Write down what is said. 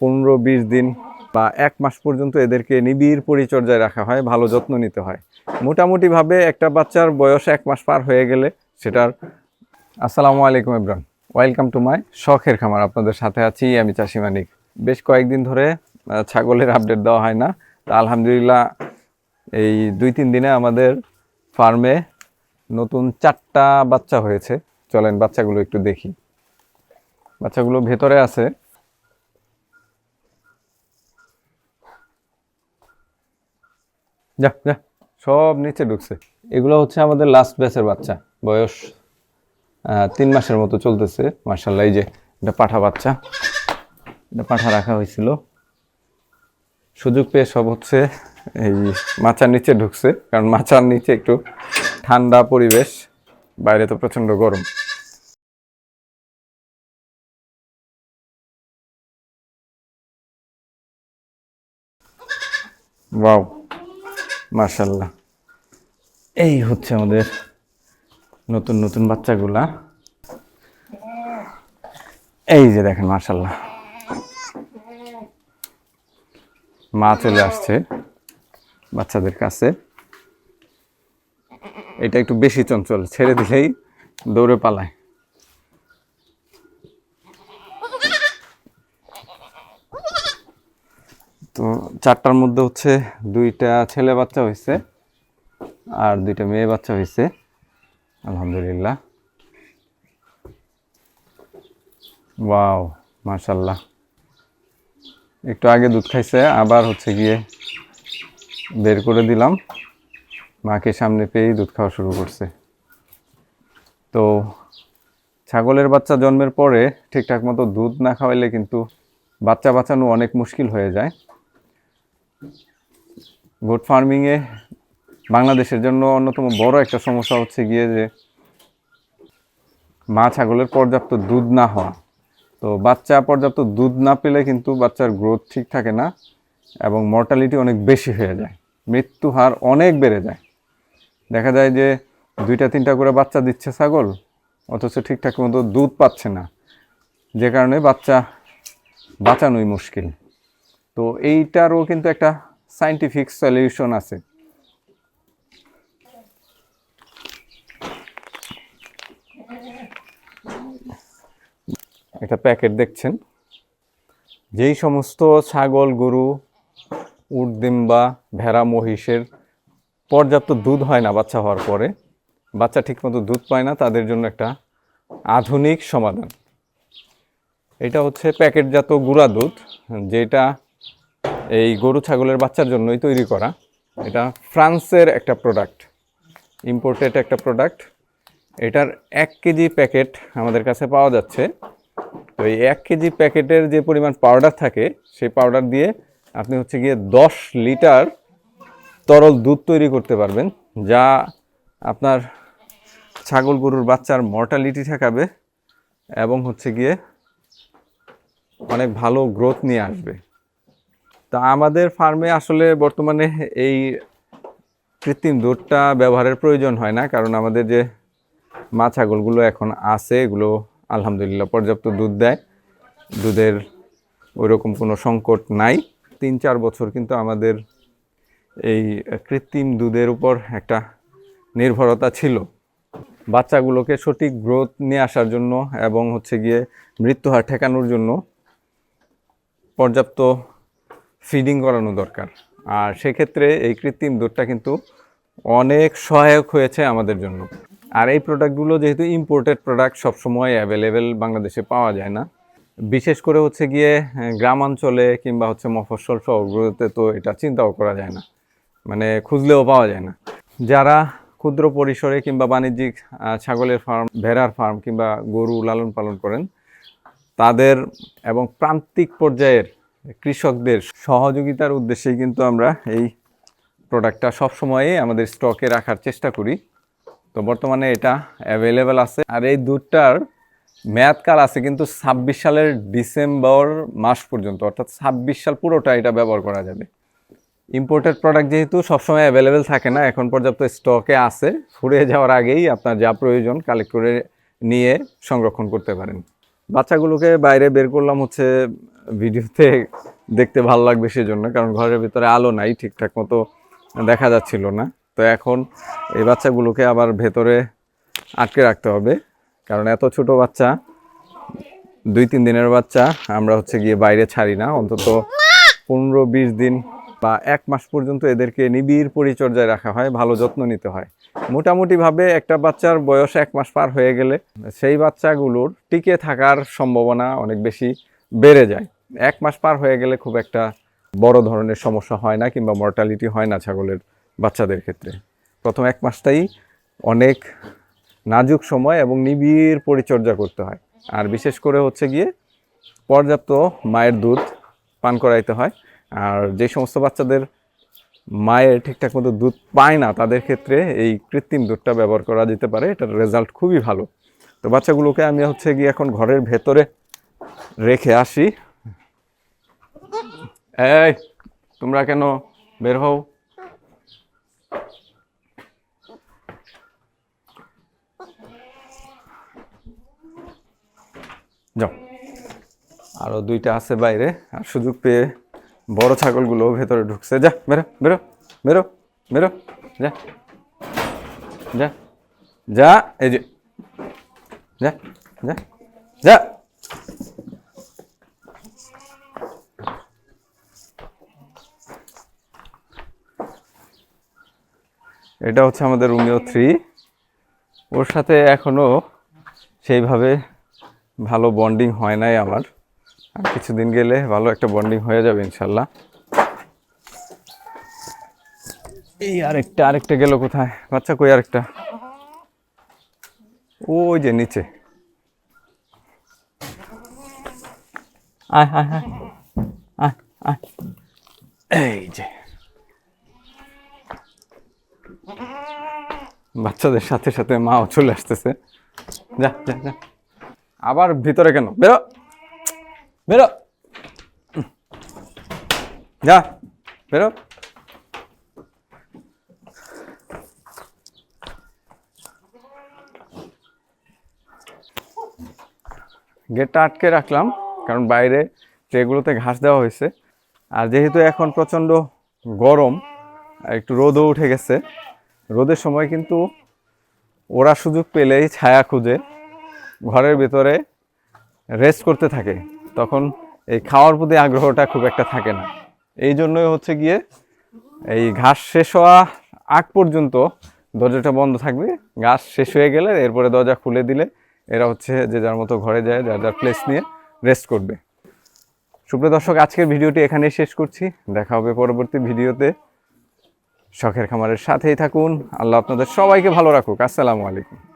পনেরো বিশ দিন বা এক মাস পর্যন্ত এদেরকে নিবিড় পরিচর্যায় রাখা হয়, ভালো যত্ন নিতে হয়। মোটামুটিভাবে একটা বাচ্চার বয়স এক মাস পার হয়ে গেলে সেটার আসসালামু আলাইকুম ইব্রান ওয়েলকাম টু মাই শখের খামার। আপনাদের সাথে আছি আমি চাষি মানিক। বেশ কয়েকদিন ধরে ছাগলের আপডেট দেওয়া হয় না। তা আলহামদুলিল্লাহ এই দুই তিন দিনে আমাদের ফার্মে নতুন চারটা বাচ্চা হয়েছে। চলেন বাচ্চাগুলো একটু দেখি। বাচ্চাগুলো ভেতরে আছে। যা যা, সব নিচে ঢুকছে। এগুলো হচ্ছে আমাদের লাস্ট ব্যাচের বাচ্চা। বয়স তিন মাসের মতো চলতেছে মার্শাল্লাহ এই যে এটা পাঠা বাচ্চা। এটা পাঠা রাখা হয়েছিল। সুযোগ পেয়ে সব হচ্ছে এই মাচার নিচে ঢুকছে, কারণ মাচার নিচে একটু ঠান্ডা পরিবেশ, বাইরে তো প্রচণ্ড গরম। ওয়াও মার্শাল্লাহ এই হচ্ছে আমাদের নতুন নতুন বাচ্চাগুলা। এই যে দেখেন মার্শাল্লাহ মা চলে আসছে বাচ্চাদের কাছে। এটা একটু বেশি চঞ্চল, ছেড়ে দিলেই দৌড়ে পালায়। তো চারটার মধ্যে হচ্ছে দুইটা ছেলে বাচ্চা হয়েছে আর দুইটা মেয়ে বাচ্চা হয়েছে আলহামদুলিল্লাহ। ওয়াও মাশাল্লাহ একটু আগে দুধ খাইছে, আবার হচ্ছে গিয়ে বের করে দিলাম। মাকে সামনে পেয়েই দুধ খাওয়া শুরু করছে। তো ছাগলের বাচ্চা জন্মের পরে ঠিকঠাক মতো দুধ না খাওয়াইলে কিন্তু বাচ্চা বাঁচানো অনেক মুশকিল হয়ে যায়। গোট ফার্মিংয়ে বাংলাদেশের জন্য অন্যতম বড় একটা সমস্যা হচ্ছে গিয়ে যে মা ছাগলের পর্যাপ্ত দুধ না হওয়া। তো বাচ্চা পর্যাপ্ত দুধ না পেলে কিন্তু বাচ্চার গ্রোথ ঠিক থাকে না এবং মর্টালিটি অনেক বেশি হয়ে যায়। মৃত্যু হার অনেক বেড়ে যায়। দেখা যায় যে দুইটা, তিনটা করে বাচ্চা দিচ্ছে ছাগল, অথচ ঠিকঠাক মতো দুধ পাচ্ছে না। যে কারণে বাচ্চা বাঁচানোই মুশকিল। তো এইটারও কিন্তু একটা সাইন্টিফিক সলিউশন আছে। একটা প্যাকেট দেখছেন। যেই সমস্ত ছাগল, গরু, উট, ডিম্বা, ভেড়া, মহিষের পর্যাপ্ত দুধ হয় না বাচ্চা হওয়ার পরে, বাচ্চা ঠিকমতো দুধ পায় না, তাদের জন্য একটা আধুনিক সমাধান। এটা হচ্ছে প্যাকেটজাত গুঁড়া দুধ, যেটা এই গরু ছাগলের বাচ্চার জন্যই তৈরি করা। এটা ফ্রান্সের একটা প্রোডাক্ট ইম্পোর্টেড একটা প্রোডাক্ট এটার এক কেজি প্যাকেট আমাদের কাছে পাওয়া যাচ্ছে। তো এই এক কেজি প্যাকেটের যে পরিমাণ পাউডার থাকে, সেই পাউডার দিয়ে আপনি হচ্ছে গিয়ে দশ লিটার তরল দুধ তৈরি করতে পারবেন, যা আপনার ছাগল গরুর বাচ্চার মর্টালিটি ঠেকাবে এবং হচ্ছে গিয়ে অনেক ভালো গ্রোথ নিয়ে আসবে। তা আমাদের ফার্মে আসলে বর্তমানে এই কৃত্রিম দুধটা ব্যবহারের প্রয়োজন হয় না, কারণ আমাদের যে মা ছাগলগুলো এখন আছে, এগুলো আলহামদুলিল্লাহ পর্যাপ্ত দুধ দেয়। দুধের ওইরকম কোনো সংকট নাই। তিন চার বছর কিন্তু আমাদের এই কৃত্রিম দুধের উপর একটা নির্ভরতা ছিল। বাচ্চাগুলোকে সঠিক গ্রোথ নিয়ে আসার জন্য এবং হচ্ছে গিয়ে মৃত্যু হার ঠেকানোর জন্য পর্যাপ্ত ফিডিং করানো দরকার। আর সেক্ষেত্রে এই কৃত্রিম দুধটা কিন্তু অনেক সহায়ক হয়েছে আমাদের জন্য। আর এই প্রোডাক্টগুলো যেহেতু ইম্পোর্টেড প্রোডাক্ট সবসময় অ্যাভেলেবেল বাংলাদেশে পাওয়া যায় না। বিশেষ করে হচ্ছে গিয়ে গ্রামাঞ্চলে কিংবা হচ্ছে মফস্বল শহরগুলোতে তো এটা চিন্তাও করা যায় না। মানে খুঁজলেও পাওয়া যায় না। যারা ক্ষুদ্র পরিসরে কিংবা বাণিজ্যিক ছাগলের ফার্ম ভেড়ার ফার্ম কিংবা গরু লালন পালন করেন, তাদের এবং প্রান্তিক পর্যায়ের কৃষকদের সহযোগিতার উদ্দেশ্যেই কিন্তু আমরা এই প্রোডাক্টটা সবসময়ই আমাদের স্টকে রাখার চেষ্টা করি। তো বর্তমানে এটা অ্যাভেলেবেল আছে। আর এই দুধটার মেয়াদকাল আছে কিন্তু ছাব্বিশ সালের ডিসেম্বর মাস পর্যন্ত, অর্থাৎ ছাব্বিশ সাল পুরোটা এটা ব্যবহার করা যাবে। ইম্পোর্টেড প্রোডাক্ট যেহেতু সবসময় অ্যাভেলেবেল থাকে না, এখন পর্যাপ্ত স্টকে আছে ফুরিয়ে যাওয়ার আগেই আপনার যা প্রয়োজন কালেক্ট করে নিয়ে সংরক্ষণ করতে পারেন। বাচ্চাগুলোকে বাইরে বের করলাম হচ্ছে ভিডিওতে দেখতে ভালো লাগবে সেজন্য, কারণ ঘরের ভিতরে আলো নাই ঠিকঠাক মতো দেখা যাচ্ছিল না। তো এখন এই বাচ্চাগুলোকে আবার ভেতরে আটকে রাখতে হবে, কারণ এত ছোট বাচ্চা, দুই তিন দিনের বাচ্চা, আমরা হচ্ছে গিয়ে বাইরে ছাড়ি না। অন্তত পনেরো বিশ দিন বা এক মাস পর্যন্ত এদেরকে নিবিড় পরিচর্যায় রাখা হয়, ভালো যত্ন নিতে হয়। মোটামুটিভাবে একটা বাচ্চার বয়স এক মাস পার হয়ে গেলে সেই বাচ্চাগুলোর টিকে থাকার সম্ভাবনা অনেক বেশি বেড়ে যায়। এক মাস পার হয়ে গেলে খুব একটা বড় ধরনের সমস্যা হয় না কিংবা মর্টালিটি হয় না ছাগলের বাচ্চাদের ক্ষেত্রে। প্রথম এক মাসটাই অনেক নাজুক সময় এবং নিবিড় পরিচর্যা করতে হয়। আর বিশেষ করে হচ্ছে গিয়ে পর্যাপ্ত মায়ের দুধ পান করাইতে হয়। আর যে সমস্ত বাচ্চাদের মায়ের ঠিকঠাক মতো দুধ পায় না, তাদের ক্ষেত্রে এই কৃত্রিম দুধটা ব্যবহার করা যেতে পারে। এটার রেজাল্ট খুবই ভালো। তো বাচ্চাগুলোকে আমি হচ্ছে গিয়ে এখন ঘরের ভেতরে রেখে আসি। এই, তোমরা কেন বের হও? যাও। আরও দুইটা আছে বাইরে, আর সুযোগ পেয়ে বড় ছাগলগুলো ভেতরে ঢুকছে। যা, বেরো বেরো বেরো বেরো, যা যা যা, এই যে, যা যা যা। এটা হচ্ছে আমাদের রুমিও থ্রি ওর সাথে এখনও সেইভাবে ভালো বন্ডিং হয় নাই আমার। আর কিছুদিন গেলে ভালো একটা বন্ডিং হয়ে যাবে ইনশাল্লাহ। এই আরেকটা আরেকটা গেল কোথায়? বাচ্চা কই আরেকটা? ওই যে নিচে। আয় আয় আয়। আয় আয়। এই যে। বাচ্চাদের সাথে সাথে মাও চলে আসতেছে। যা যা যা। আবার ভিতরে কেন? বেরো। বেরো। যা, বেরো। গেটটা আটকে রাখলাম, কারণ বাইরে ট্রেগুলোতে ঘাস দেওয়া হয়েছে। আর যেহেতু এখন প্রচণ্ড গরম, একটু রোদও উঠে গেছে রোদের সময় কিন্তু ওরা সুযোগ পেলেই ছায়া খুঁজে ঘরের ভেতরে রেস্ট করতে থাকে। তখন এই খাওয়ার প্রতি আগ্রহটা খুব একটা থাকে না। এই জন্যই হচ্ছে গিয়ে এই ঘাস শেষ হওয়া আগ পর্যন্ত দরজাটা বন্ধ থাকবে। ঘাস শেষ হয়ে গেলে এরপরে দরজা খুলে দিলে এরা হচ্ছে যে যার মতো ঘরে যায়, যার যার প্লেস নিয়ে রেস্ট করবে। সুপ্রিয় দর্শক, আজকের ভিডিওটি এখানেই শেষ করছি। দেখা হবে পরবর্তী ভিডিওতে। শখের খামারের সাথেই থাকুন। আল্লাহ আপনাদের সবাইকে ভালো রাখুক। আসসালামু আলাইকুম।